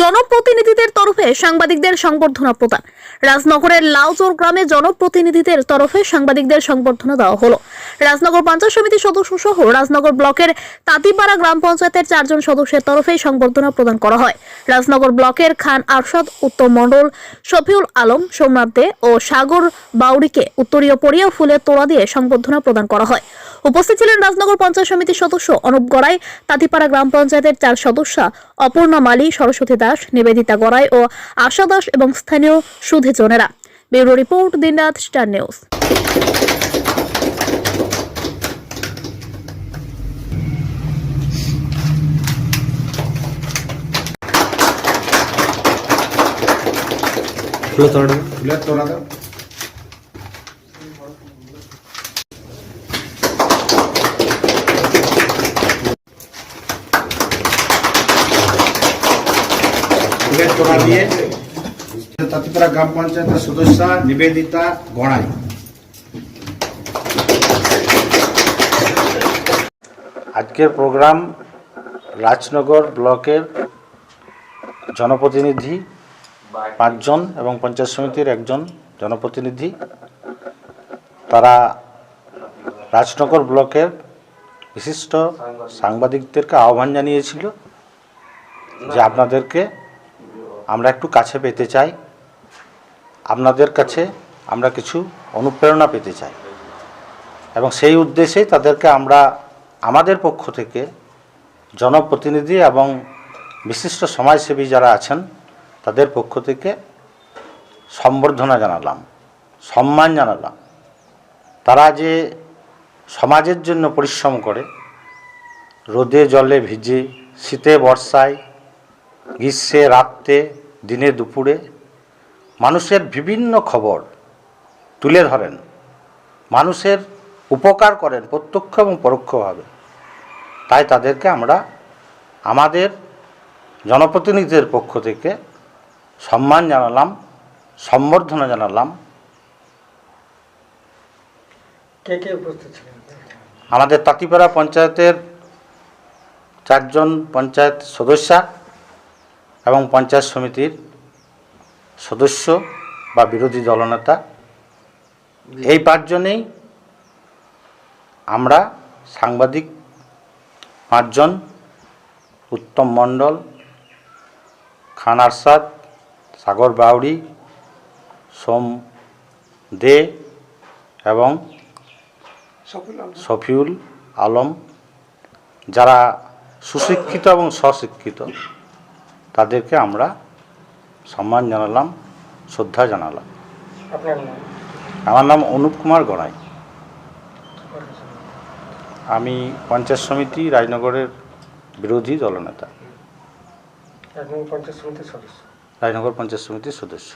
জনপ্রতিনিধিদের তরফে সাংবাদিকদের সংবর্ধনা প্রদান। রাজনগরের লাউচোর গ্রামে জনপ্রতিনিধিদের তরফে সাংবাদিকদের সংবর্ধনা দেওয়া হলো। রাজনগর পঞ্চায়েত সমিতির সদস্য সহ রাজনগর ব্লকের তাঁতিপাড়া গ্রাম পঞ্চায়েতের চারজন সদস্যের তরফে সংবর্ধনা প্রদান করা হয়। রাজনগর ব্লকের খান আরশাদ উত্তম মণ্ডল, শফিউল আলম, সোমনাথ দে ও সাগর বাউরিকে উত্তরীয় পরিয়া ফুলের তোড়া দিয়ে সংবর্ধনা প্রদান করা হয়। উপস্থিত ছিলেন রাজনগর পঞ্চায়েত সমিতির সদস্য অনুপ গড়াই, তাঁতিপাড়া গ্রাম পঞ্চায়েতের চার সদস্য অপর্ণা মালি, সরস্বতী দাস, নিবেদিতা গড়াই ও আশা দাস এবং স্থানীয় সুধীজনেরা bureau report, Dinraat star news. ফুলের তোড়াটা তোড়া দিয়ে তাঁতিপাড়া গ্রাম পঞ্চায়েতের সদস্য নিবেদিতা গড়াই। আজকের প্রোগ্রাম রাজনগর ব্লকের জনপ্রতিনিধি পাঁচজন এবং পঞ্চায়েত সমিতির একজন জনপ্রতিনিধি। তারা রাজনগর ব্লকের বিশিষ্ট সাংবাদিকদেরকে আহ্বান জানিয়েছিল যে আপনাদেরকে আমরা একটু কাছে পেতে চাই। আপনাদের কাছে আমরা কিছু অনুপ্রেরণা পেতে চাই। এবং সেই উদ্দেশ্যেই তাদেরকে আমরা আমাদের পক্ষ থেকে জনপ্রতিনিধি এবং বিশিষ্ট সমাজসেবী যারা আছেন, তাদের পক্ষ থেকে সম্বর্ধনা জানালাম, সম্মান জানালাম। তারা যে সমাজের জন্য পরিশ্রম করে, রোদে জলে ভিজে, শীতে বর্ষায়, গ্রীষ্মে রাত্রে দিনে দুপুরে মানুষের বিভিন্ন খবর তুলে ধরেন। মানুষের উপকার করেন প্রত্যক্ষ এবং পরোক্ষভাবে। তাই তাদেরকে আমরা আমাদের জনপ্রতিনিধিদের পক্ষ থেকে সম্মান জানালাম সম্বর্ধনা জানালাম। কে কে উপস্থিত ছিলেন? আমাদের তাঁতিপাড়া পঞ্চায়েতের চারজন পঞ্চায়েত সদস্যা এবং পঞ্চায়েত সমিতির সদস্য বা বিরোধী দলনেতা। এই পাঁচজনেই আমরা সাংবাদিক পাঁচজন, উত্তম মণ্ডল, খান আরশাদ, সাগর বাউরি সোম দে এবং শফিউল আলম, যারা সুশিক্ষিত এবং স্বশিক্ষিত তাদেরকে আমরা সম্মান জানালাম শ্রদ্ধা জানালাম। আমার নাম অনুপ কুমার গড়াই। আমি পঞ্চায়েত সমিতি রাজনগরের বিরোধী দলনেতা। রাজনগর পঞ্চায়েত সমিতির সদস্য? রাজনগর পঞ্চায়েত সমিতির সদস্য।